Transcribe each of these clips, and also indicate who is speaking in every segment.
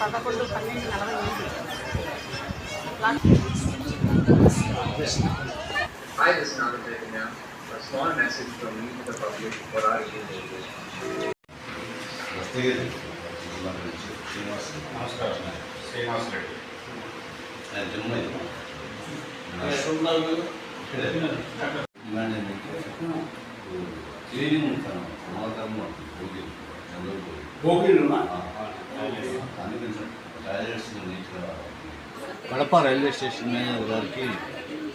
Speaker 1: పదకొండు పన్నెండు నలభై
Speaker 2: Hi, this is Anand Devina. A small message from me to the public for our evening.
Speaker 3: నమస్కారం Srinivas Reddy
Speaker 4: cleaning ఉంటాను సమాధానం భోగి జనరల్ భోగి.
Speaker 3: గోపిలున్నా
Speaker 4: దాని కొంచెం టాయిలెట్స్ నీట్గా
Speaker 5: కడప రైల్వే స్టేషన్ మేనేజర్ గారికి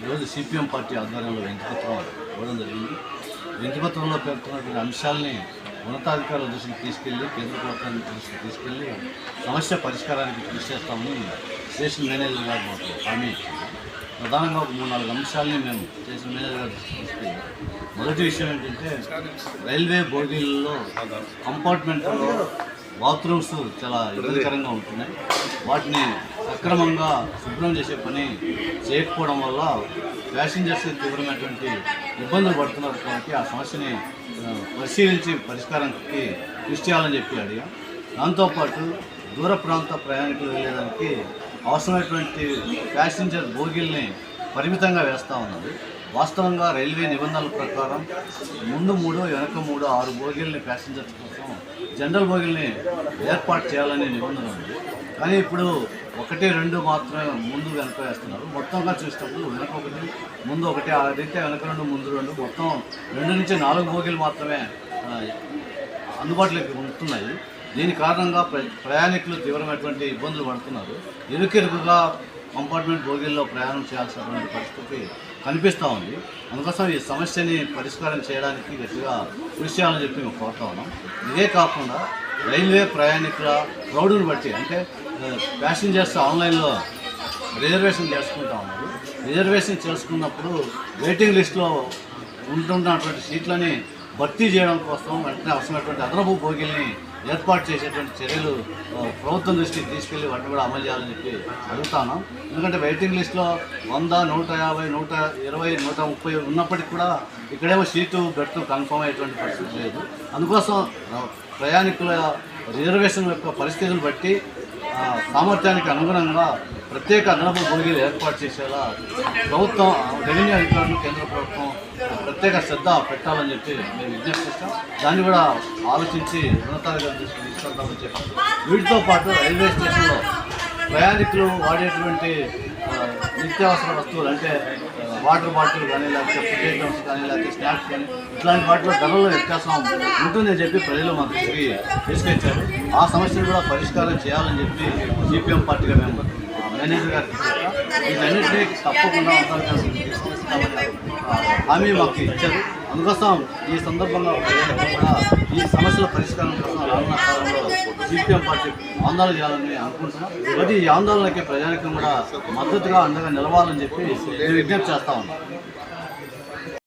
Speaker 5: ఈరోజు సిపిఎం పార్టీ ఆధ్వర్యంలో వింతిపత్రం ఇవ్వడం జరిగింది. వింతిపత్రంలో పేర్కొన్నటువంటి అంశాలని ఉన్నతాధికారుల దృష్టికి తీసుకెళ్ళి కేంద్ర ప్రభుత్వం దృష్టికి తీసుకెళ్ళి సమస్య పరిష్కారానికి కృషి చేస్తామని స్టేషన్ మేనేజర్ గారు మాకు హామీ ఇచ్చింది ప్రధానంగా ఒక మూడు నాలుగు అంశాలని మేము చేసిన మేనేజర్ గారి మొదటి విషయం ఏంటంటే రైల్వే బోగీలలో కంపార్ట్మెంట్లో బాత్రూమ్స్ చాలా ఇబ్బందికరంగా ఉంటున్నాయి. వాటిని సక్రమంగా శుభ్రం చేసే పని చేయకపోవడం వల్ల ప్యాసింజర్స్ తీవ్రమైనటువంటి ఇబ్బందులు పడుతున్నారు కాబట్టి ఆ సమస్యని పరిశీలించి పరిష్కారానికి కృషి చేయాలని చెప్పి అడిగాం. దాంతోపాటు దూర ప్రాంత ప్రయాణికులు వెళ్ళేదానికి అవసరమైనటువంటి ప్యాసింజర్ బోగిల్ని పరిమితంగా వేస్తూ ఉన్నది. వాస్తవంగా రైల్వే నిబంధనల ప్రకారం ముందు మూడు వెనక మూడు ఆరు బోగిల్ని ప్యాసింజర్స్ కోసం జనరల్ బోగిల్ని ఏర్పాటు చేయాలనే నిబంధన ఉంది. కానీ ఇప్పుడు ఒకటి రెండు మాత్రమే ముందు వెనక వేస్తున్నారు. మొత్తంగా చూసినప్పుడు వెనక ఒకటి ముందు ఒకటి అదైతే వెనక రెండు ముందు రెండు మొత్తం రెండు నుంచి నాలుగు బోగిలు మాత్రమే అందుబాటులోకి ఉంటున్నాయి. దీని కారణంగా ప్ర- ప్రయాణికులు తీవ్రమైనటువంటి ఇబ్బందులు పడుతున్నారు. ఇరుకిరుకుగా కంపార్ట్మెంట్ బోగీల్లో ప్రయాణం చేయాల్సినటువంటి పరిస్థితి కనిపిస్తూ ఉంది. అందుకోసం ఈ సమస్యని పరిష్కారం చేయడానికి గట్టిగా కృషి చేయాలని చెప్పి మేము కోరుతా ఉన్నాం. ఇదే కాకుండా రైల్వే ప్రయాణికుల క్రౌడ్ని బట్టి అంటే ప్యాసింజర్స్ ఆన్లైన్లో రిజర్వేషన్ చేసుకుంటా ఉన్నారు. రిజర్వేషన్ చేసుకున్నప్పుడు వెయిటింగ్ లిస్ట్లో ఉంటున్నటువంటి సీట్లని భర్తీ చేయడం కోసం వెంటనే అవసరమైనటువంటి అదనపు భోగిల్ని ఏర్పాటు చేసేటువంటి చర్యలు ప్రభుత్వం దృష్టికి తీసుకెళ్ళి వాటిని కూడా అమలు చేయాలని చెప్పి అడుగుతాను. ఎందుకంటే వెయిటింగ్ లిస్ట్లో వంద నూట యాభై నూట ఇరవై నూట ముప్పై ఉన్నప్పటికీ కూడా ఇక్కడేమో సీటు బెర్త్ కన్ఫర్మ్ అయ్యేటువంటి పరిస్థితి లేదు. అందుకోసం ప్రయాణికుల రిజర్వేషన్ యొక్క పరిస్థితులను బట్టి సామర్థ్యానికి అనుగుణంగా ప్రత్యేక అదనపు బోగీలు ఏర్పాటు చేసేలా ప్రభుత్వం రెవెన్యూ అధికారులు కేంద్ర ప్రభుత్వం ప్రత్యేక శ్రద్ధ పెట్టాలని చెప్పి మేము విజ్ఞప్తి చేస్తాం. దాన్ని కూడా ఆలోచించి ఉన్నతాధికారులు తీసుకుని తీసుకెళ్తామని వీటితో పాటు రైల్వే స్టేషన్లో ప్రయాణికులు వాడేటువంటి నిత్యావసర వస్తువులు అంటే వాటర్ బాటిల్ కానీ లేకపోతే ఫుడ్ ఐటమ్స్ కానీ లేకపోతే స్నాక్స్ కానీ ఇట్లాంటి వాటిలో ధరల్లో వ్యత్యాసం ఉంటుందని చెప్పి ప్రజలు మా దృష్టికి తీసుకొచ్చారు. ఆ సమస్యను కూడా పరిష్కారం చేయాలని చెప్పి సిపిఎం పార్టీగా మేము ఆ, వీటన్నిటినీ తప్పకుండా హామీ మాకు ఇచ్చారు. అందుకోసం ఈ సందర్భంగా కూడా ఈ సమస్యల పరిష్కారం కోసం రానున్న కాలంలో సిపిఎం పార్టీ ఆందోళన చేయాలని అనుకుంటున్నాం. ప్రతి ఈ ఆందోళనకి ప్రజానికం కూడా మద్దతుగా అండగా నిలవాలని చెప్పి నేను విజ్ఞప్తి చేస్తా ఉన్నాను